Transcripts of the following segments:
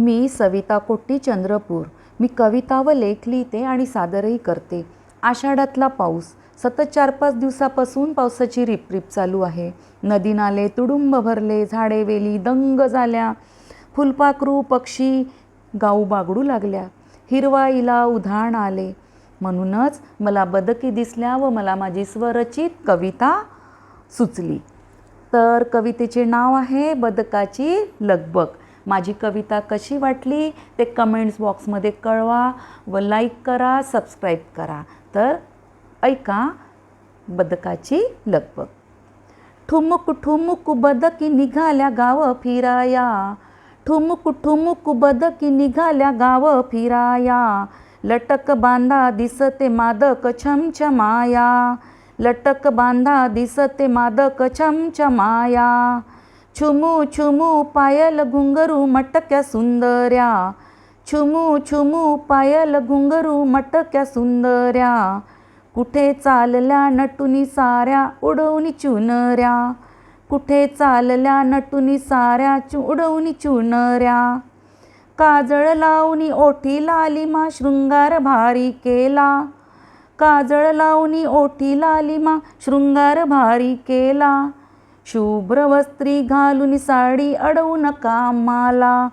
मी सविता कोट्टी चंद्रपूर. मी कविता व लेख लिहिते आणि सादरही करते. आषाढातला पाऊस. सतत चार पाच दिवसापासून पावसाची रिपरिप चालू आहे. नदी नाले तुडुंब भरले झाडे वेली दंग झाल्या. फुलपाखरू पक्षी गाऊ बागडू लागल्या. हिरवाईला उधाण आले. म्हणूनच मला बदकी दिसल्या व मला माझी स्वरचित कविता सुचली. तर कवितेचे नाव आहे बदकाची लगबग. माझी कविता कशी वाटली ते कमेंट्स बॉक्समध्ये कळवा व लाईक करा सबस्क्राईब करा. तर ऐका बदकाची लगबग. ठुमुक ठुमुक बदकी निघाल्या गाव फिराया. ठुमुक ठुमुक बदकी निघाल्या गाव फिराया. लटक बांधा दिसते मादक छमछमाया. लटक बांधा दिसते मादक छमछमाया. छुमू छुमू पायल घुंगरू मटक्या सुंदर्या छुमू छुमू पायल घुंगरू मटक्या सुंदर्या कुठे चालल्या नटुनी साऱ्या उडवणी चुनऱ्या कुठे चालल्या नटुनी साऱ्या चु उडवणी चुनऱ्या काजळ लावणी ओठी लालिमा शृंगार भारी केला काजळ लावणी ओठी लालिमा शृंगार भारी केला शुभ्र वस्त्री घालून साडी अडवू नका माला.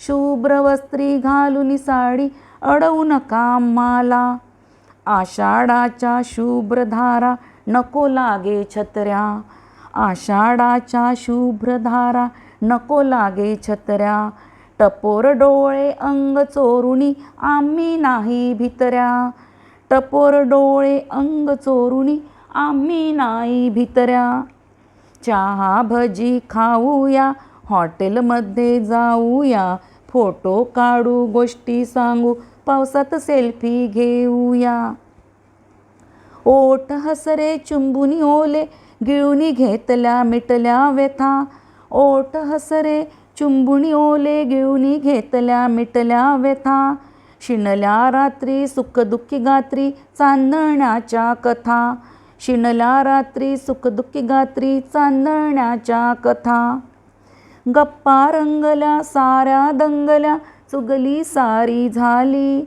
शुभ्र वस्त्री घालून साडी अडवू नका माला. आषाढाच्या शुभ्र धारा नको लागे छत्र्या. आषाढाच्या शुभ्र धारा नको लागे छत्र्या. टपोर डोळे अंग चोरुणी आम्ही नाही भितऱ्या. टपोर डोळे अंग चोरुणी आम्ही नाही भितऱ्या. चहा भजी खाऊया हॉटेलमध्ये जाऊया फोटो काढू गोष्टी सांगू पावसात सेल्फी घेऊया. ओठ हसरे चुंबुनी ओले गिळुनी घेतल्या मिटल्या व्यथा. ओठ हसरे चुंबुनी ओले गिळुनी घेतल्या मिटल्या व्यथा. शिणल्या रात्री सुखदुःखी गात्री चांदण्याच्या कथा. शिणला रात्री सुखदुःखी गात्री चांदण्याच्या कथा. गप्पा रंगल्या साऱ्या दंगल्या चुगली सारी झाली.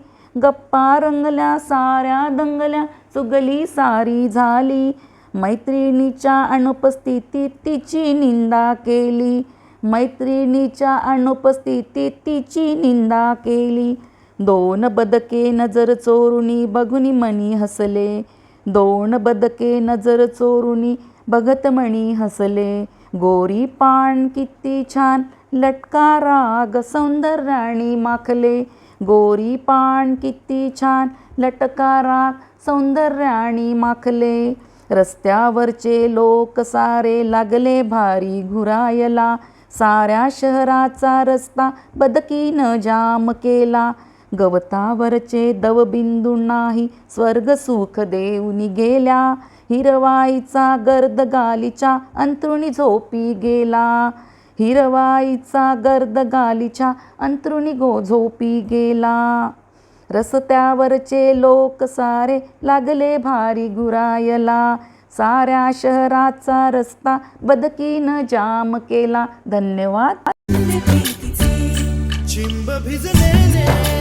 गप्पा रंगल्या साऱ्या दंगल्या चुगली सारी झाली. मैत्रिणीच्या अनुपस्थितीत तिची निंदा केली. मैत्रिणीच्या अनुपस्थितीत तिची निंदा केली. दोन बदके नजर चोरुनी बघुनी मनी हसले. दोन बदके नजर चोरुनी बघत म्हणी हसले गोरी पान किती छान लटका राग सौंदर्याणी माखले. गोरी पान किती छान लटका राग सौंदर्याणी माखले. रस्त्यावरचे लोक सारे लागले भारी घुरायला. साऱ्या शहराचा रस्ता बदकीनं जाम केला. गवतावरचे दवबिंदू नाही स्वर्ग सुख देऊनी गेल्या हिरवाईचा गर्द गालीच्या अंतरुणी झोपी गेला. हिरवाईचा गर्द गालीच्या अंतरुणी गो झोपी गेला. रस्त्यावरचे लोक सारे लागले भारी गुरायला. साऱ्या शहराचा रस्ता बदकीनं जाम केला. धन्यवाद. चिंब भिजलेले